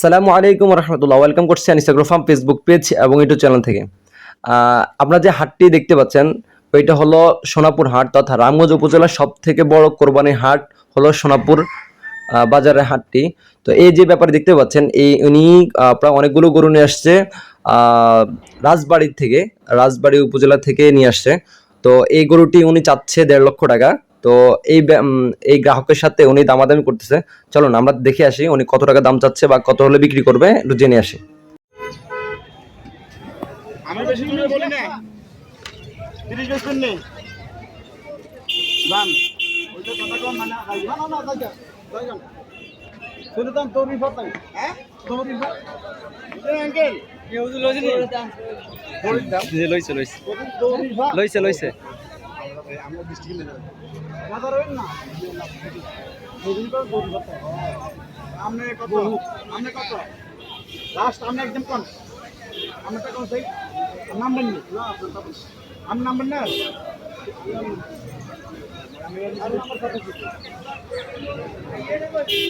সালামু আলাইকুম রহমতুল্লাহ ওয়েলকাম করছি ইনস্টাগ্রাম ফার্ম ফেসবুক পেজ এবং ইউটিউব চ্যানেল থেকে। আপনারা যে হাটটি দেখতে পাচ্ছেন, ওইটা হলো সোনাপুর হাট, তথা রামগঞ্জ উপজেলার সব থেকে বড় কোরবানি হাট হলো সোনাপুর বাজারের হাটটি। তো এই যে ব্যাপারে দেখতে পাচ্ছেন, এই উনি প্রায় অনেকগুলো গরু নিয়ে আসছে রাজবাড়ির থেকে, রাজবাড়ি উপজেলা থেকে নিয়ে আসছে। তো এই গরুটি উনি চাচ্ছে দেড় লক্ষ টাকা। তো এই এই গ্রাহকের সাথে উনি দামাদামি করতেছে। চলুন আমরা দেখে আসি উনি কত টাকা দাম চাচ্ছে বা কত হলে বিক্রি করবে একটু জেনে আসি। আমি বেশি বলি না। লইছে লইছে। আমরা ডিস্ট্রিক্টে নিয়ে যাব। দাদা রইন না। তোর রিফাত তোর রিফাত আমনে কত? আমনে কত? লাস্ট আমনে একদম কোন? আমনে কোন সেই? নাম্বার নি না আম নাম্বার না? নাম্বার কত কি